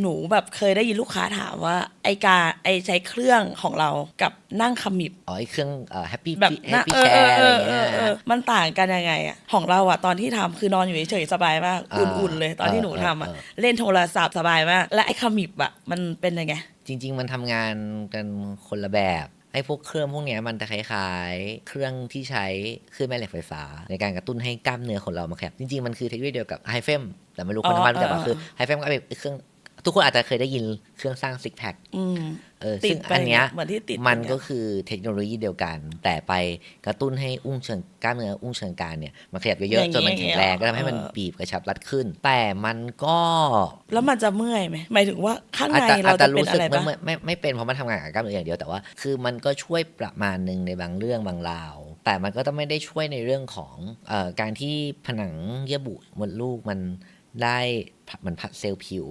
หนูแบบเคยได้ยินลูกค้าถามว่า ไอการไอใช้เครื่องของเรากับนั่งขมิบอ๋อไอเครื่องเอ่อ happy แบบ happy เออ chair เออะไรออย่างเอเงี้อยเออมันต่างกันยังไงอะของเราอะตอนที่ทำคือนอนอยู่เฉยๆสบายมากอ่าอุ่นๆเลยตอนที่หนูเออทำอะเออเล่นโทรศัพท์สบายมาก และไอขมิบอะมันเป็นยังไง จริง ๆ มันทำงานกันคนละแบบไอ้พวกเครื่องพวกเนี้ยมันจะคล้ายๆ เครื่องที่ใช้คลื่นแม่เหล็กไฟฟ้า ในการกระตุ้นให้กล้ามเนื้อของเรามาขยับจริงๆ มันคือเทคโนโลยีเดียวกับไฮเฟมแต่ไม่รู้คนอ๋อทำมันรู้จักป่ะเออคือไฮเฟมก็เป็นเครื่อง ทุกคนอาจจะเคยได้ยินเครื่องสร้างซิกแพคอืมเออติดซึ่งไปอันเนี้ยเหมือนที่ติดมันเนี่ยก็คือเทคโนโลยีเดียวกัน แต่ไปกระตุ้นให้อุ้งเชิงกล้ามเนื้ออุ้งเชิงกรานเนี่ยมันขยับเยอะๆจนมันแข็งแรงก็ทำให้มันบีบกระชับรัดขึ้น แต่มันก็ แล้วมันจะเมื่อยไหมหมายถึงว่าข้างอาจในจะเราอาจจะจะเป็นรู้อะสึกไรไม่ปะไม่ไม่ไม่เป็นเพราะมันทำงานกับกล้ามเนื้ออย่างเดียวแต่ว่า คือมันก็ช่วยประมาณหนึ่งในบางเรื่องบางราว แต่มันก็ต้องไม่ได้ช่วยในเรื่องของเอ่อการที่ผนังเยื่อบุมดลูกมันได้เหมือนผัดเซลล์ผิว